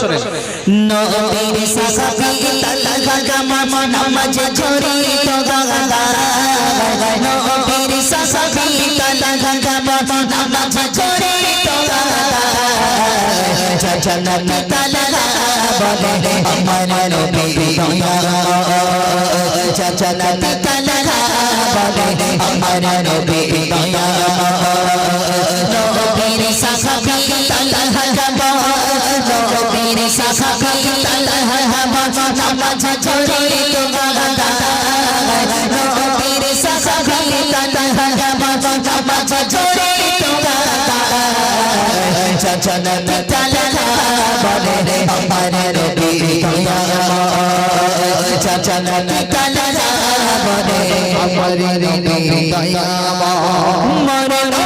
নবীর সাহাবী তালহা জামা নামাজ ঝরি তো গাদা নবীর সাহাবী তালহা জামা নামাজ ঝরি তো গাদা চচল তালহা বলে আমার নবী দয়া তালহা জামা নবীর সাহাবী তালহা জামা নামাজ ঝরি তো গাদা নবীর সাহাবী তালহা জামা নামাজ ঝরি তো গাদা চচল তালহা বলে আমার নবী দয়া চচল বলে আমার নবী মরণ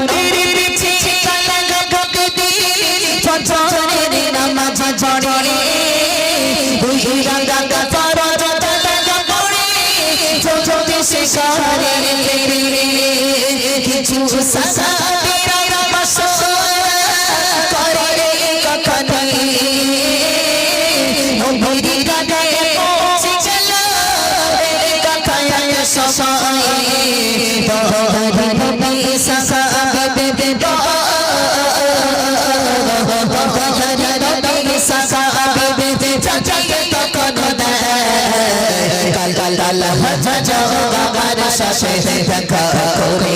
বাবার শাসে দেখা করে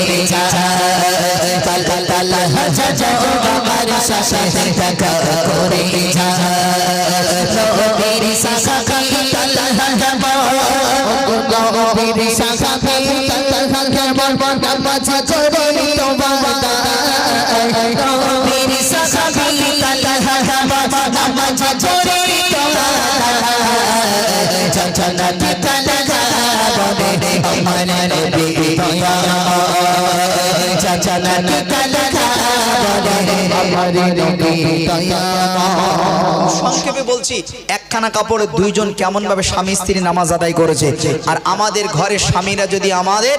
বাবার শাসে দেখা করে যা নবীর সাসাবে তাল্লাহ জামা নবীর সাসাবে সংক্ষেপে বলছি, একখানা কাপড়ে দুইজন কেমন ভাবে স্বামী স্ত্রী নামাজ আদায় করেছে? আর আমাদের ঘরে স্বামীরা যদি আমাদের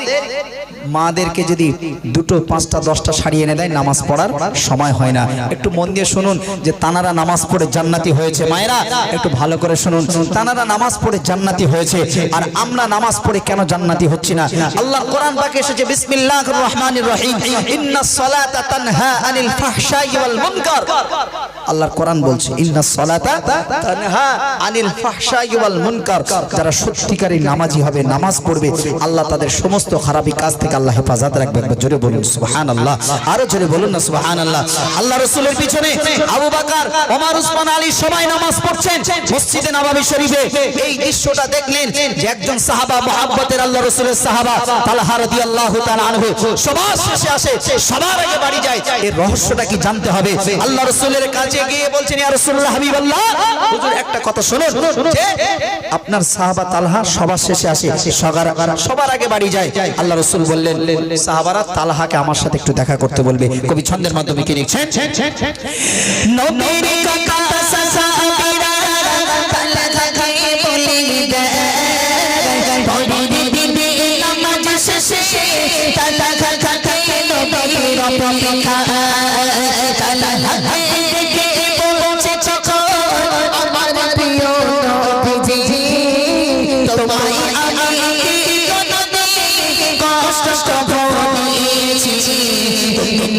মাদেরকে যদি দুটো, পাঁচটা, দশটা শাড়ি এনে দেয়, নামাজ পড়ার সময় হয় না। একটু মন দিয়ে শুনুন যে তানারা নামাজ পড়ে জান্নাতি হয়েছে। মায়েরা, একটু ভালো করে শুনুন। তানারা নামাজ পড়ে জান্নাতি হয়েছে। আর আমরা নামাজ পড়ে কেন জান্নাতি হচ্ছি না? আল্লাহ কোরআন পাকে এসেছে, বিসমিল্লাহির রহমানির রহিম। ইন্নাস সালাতা তানহা আনিল ফাহশাই ওয়াল মুনকার। আল্লাহর কোরআন বলছে ইন্নাস সালাতা তানহা আনিল ফাহশাই ওয়াল মুনকার। যারা সত্যিকারী নামাজি হবে, নামাজ পড়বে, আল্লাহ তাদের সমস্ত খারাপি কাজ থেকে আল্লাহ হেফাজত রাখবে। একবার জোরে বলুন, সুবহানাল্লাহ। আরও জোরে বলুন না, সুবহানাল্লাহ। আল্লাহ রাসূলের পিছনে আবু বকর, ওমর, উসমান, আলী সবাই নামাজ পড়ছেন। মসজিদে নববী শরীফে এই দৃশ্যটা দেখলেন যে একজন সাহাবা, মুহাব্বতের আল্লাহ রাসূলের সাহাবা, তালহা রাদিয়াল্লাহু তাআলা আনহু, সবার শেষে আসে, সবার আগে বাড়ি যায়। এর রহস্যটা কি জানতে হবে? আল্লাহ রাসূলের কাছে গিয়ে বলছেন ইয়া রাসূলুল্লাহ হাবিবাল্লাহ। হুজুর একটা কথা শুনুন যে আপনার সাহাবা তালহা সবার শেষে আসে সবার সবার আগে বাড়ি যায়। আল্লাহ রাসূল বললেন সাহাবারা তালহাকে আমার সাথে একটু দেখা করতে বলবে। কবি ছন্দের মাধ্যমে কি লিখছেন? নবীর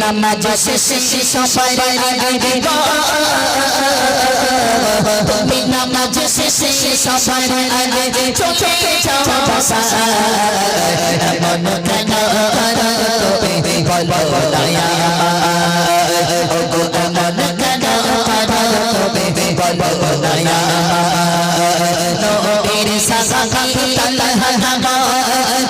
নামাজ শেষে সবাই আগে তুমি নামাজ শেষে সবাই আগে চোখে চাওয়া এমন কেন বলো দয়া। কেন বলো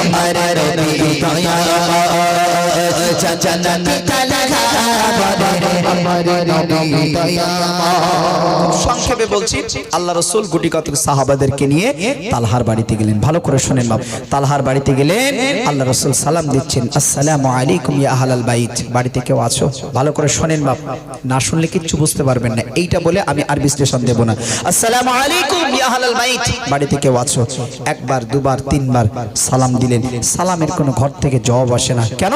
আমার রবি সংক্ষেপে বলছি, আল্লাহ রসুল গুটি কতক সাহাবাদেরকে নিয়ে তালহার বাড়িতে গেলেন। ভালো করে শোনেন বাপ। তালহার বাড়িতে গেলেন, আল্লাহ রসুল সালাম দিচ্ছেন, আসসালামু আলাইকুম ইয়া বাইত, বাড়িতে কেউ আছো? ভালো করে শোনেন বাপ। না শুনলে কিচ্ছু বুঝতে পারবেন না। এইটা বলে আমি আর বিশ্লেষণ দেব না। আসসালামু আলাইকুম ইয়া বাইত, বাড়িতে কেউ আছো? একবার, দুবার, তিনবার সালাম দিলেন। সালামের কোনো ঘর থেকে জবাব আসে না। কেন?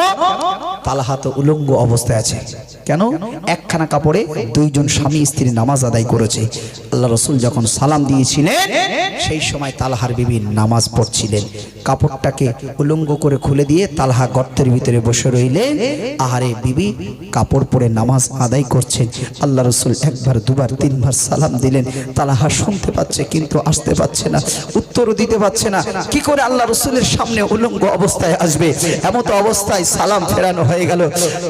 তালহা তো উলঙ্গ অবস্থায় আছে। কেন? একখানা কাপড়ে দুইজন স্বামী স্ত্রী নামাজ আদায় করেছে। আল্লাহ রসুল যখন সালাম দিয়েছিলেন, সেই সময় তালহার বিবি নামাজ পড়ছিলেন। কাপড়টাকে উলঙ্গ করে খুলে দিয়ে তালহা গর্তের ভিতরে বসে রইলে আহারে বিবি কাপড় পরে নামাজ আদায় করছেন। আল্লাহ রসুল একবার, দুবার, তিনবার সালাম দিলেন। তালাহা শুনতে পাচ্ছে কিন্তু আসতে পাচ্ছে না, উত্তরও দিতে পারছে না। কি করে আল্লাহ রসুলের সামনে উলঙ্গ অবস্থায় আসবে। এমত অবস্থায় সালাম ফেরানো হয়ে গেল।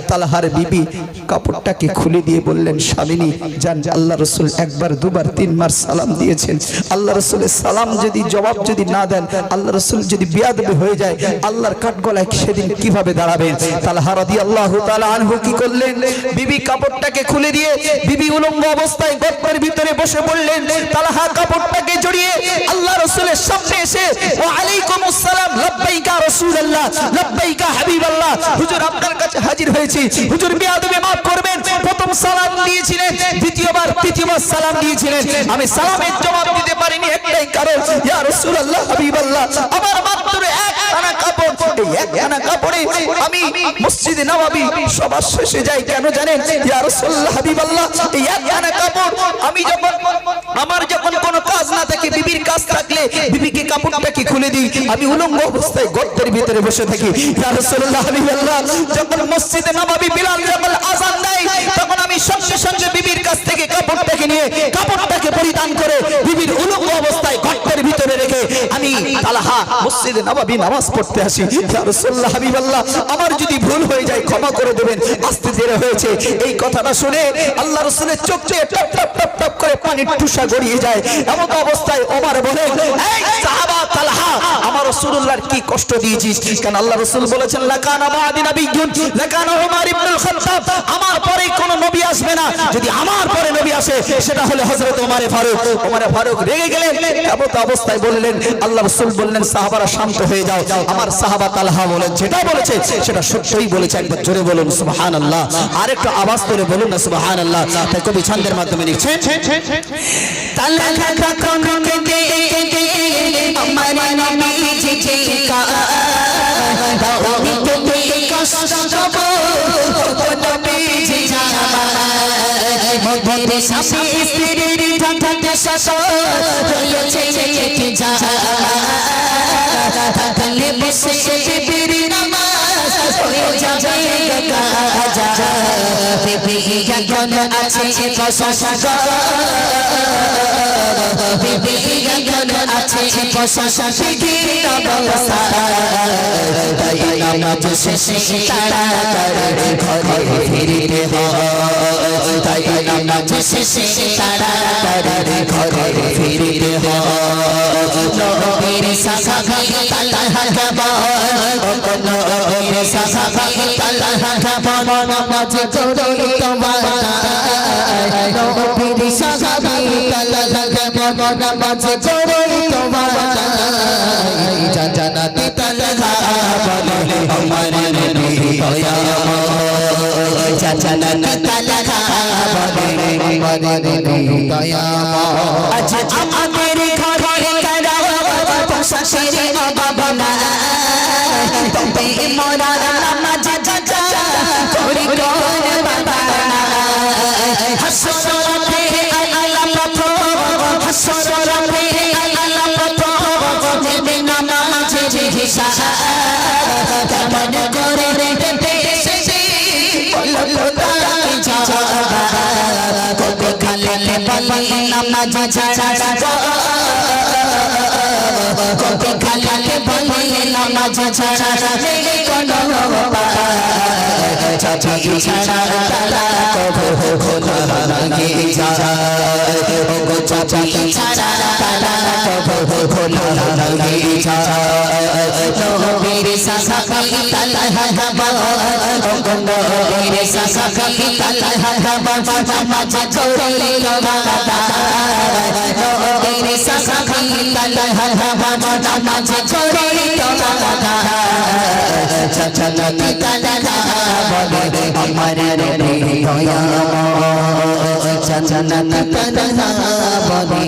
তালাহার বিবি কাপড়টাকে খুলে দিয়ে বললেন, স্বামিনী, যান, আল্লাহ রসুল একবার, দুবার, তিনবার সালাম দিয়েছেন। আল্লাহ রসুলের সালাম যদি, জবাব যদি না দেন, আল্লাহ রসুল যদি বিয়াদবি হয়ে যায়, আল্লাহর কাঠগলায় সেদিন কীভাবে দাঁড়াবেন? তালহা রাদি আল্লাহ আনহু কি করলেন? বিবি কাপড়টাকে খুলে দিয়ে, বিবি উলঙ্গ অবস্থায় গর্তের ভিতরে বসে পড়লেন তালহা কাপড়টাকে জড়িয়ে আল্লাহ রসুলের সামনে এসে আলাইকুম আসসালাম লাব্বাইকা রাসূলুল্লাহ, লাব্বাইকা হাবিবাল্লাহ। হুজুর, আপনার কাছে হাজির হয়েছি। হুজুর, বিয়াদবে মাফ করবেন। প্রথম সালাম দিয়েছিলেন, দ্বিতীয়বার, তৃতীয়বার সালাম দিয়েছিলেন। আমি সালামের জবাব দিতে পারিনি, একটাই কারণ, ইয়া রাসূলুল্লাহ, হাবিবাল্লাহ, আমার মাত্র একখানা কাপড়, এই একখানা কাপড়ে আমি মসজিদে নববী সবার শেষে যাই, কেন জানেন? ইয়া রাসূলুল্লাহ, হাবিবাল্লাহ, এই একখানা কাপড় আমি যখন থাকে বিবির কাজ থাকলে বিবিকে কাপড়টা কি খুলে দিই। আমি উলঙ্গ অবস্থায় গর্তের ভিতরে বসে থাকি। ইয়া রাসূলুল্লাহ হাবিবাল্লাহ যখন মসজিদে নববী বিলাল যখন আযান দেয়, তখন আমি সঙ্গে সঙ্গে বিবির কাছ থেকে কাপড়টাকে নিয়ে, কাপড়টাকে পরিধান করে বিবির উলঙ্গ অবস্থায় গর্তের ভিতরে রেখে আমি তালহা মসজিদে নববী নামাজ পড়তে আসি। রাসূলুল্লাহ হাবিবাল্লাহ, আমার যদি ভুল হয়ে যায় ক্ষমা করে দেবেন। আস্তে ধীরে হয়েছে। এই কথাটা শুনে আল্লাহ রাসূলের চোখ দিয়ে টপ টপ টপ টপ করে পানির টুসা গড়িয়ে যায়। এমন অবস্থায় ওমর বলে, এই সাহাবা তালহা, আমার রাসূলুল্লাহর কি কষ্ট দিয়েছিস? কারণ আল্লাহ রাসূল বলেছেন, লাকানা বাদি নবিয়্যুন, লাকানা উমর ইবনুল খাত্তাব, আমার পরে কোন নবী আসবে না। যদি আমার পরে নবী আসে, সেটা হলে হযরত ওমরে ফারুক। ওমরে ফারুক রেগে গেলেন, এমন অবস্থায় বললেন, আল্লাহ রাসূল বললেন সাহাবারা শান্ত হয়ে যাও আমার সাহাবা তালহা বলেন যেটা বলেছে সেটা সত্যই বলেছে একবার জোরে বলুন সুবহানাল্লাহ আর একটু আওয়াজ করে বলুন না সুবহানাল্লাহ তাই কবি ছন্দের মাধ্যমে লিখছেন মধ্যে স্বামী স্ত্রীর ঠাঠাতে রয়েছে যা থাকলে বসে বিবির নামাজ হয়ে যাবে কাজা বিবি এখন আছে প্রশংসা বিবি এখন আছে প্রশংসা বিবি অবস্থা তাই নামাজ শেষে তারা ঘরে ফিরিতে হয় তাই নামাজ শেষে তারা নামাজ পড়ে তোমার নবীর সাহাবী তালহা খাবার নামাজ পড়ে তোমার জানাতে তালহা বলে আমার নবী দয়াময় জানাতে তালহা বলে আমার নবী দয়াময় আজ আমাদের ঘরে কারা শাশুড়ি বাবা না তবে মোরা নামাজ ছাড়া কবে খালাকে বলে নামাজ ছাড়া কোনো চাচি ছাড়া কবে খোলা লাগে যায় চাচি ছাড়া কবে খোলা লাগে যায় নবীর সাহাবী তালা হাবা নদীর সাক্ষী তালা হাবা নামাজ ছড়ি তোমারা নদীর সাক্ষী তালা হাবা নামাজ ছড়ি তোমারা চচলতি তালা বলে আমার রে দয়া চচলতি তালা বলে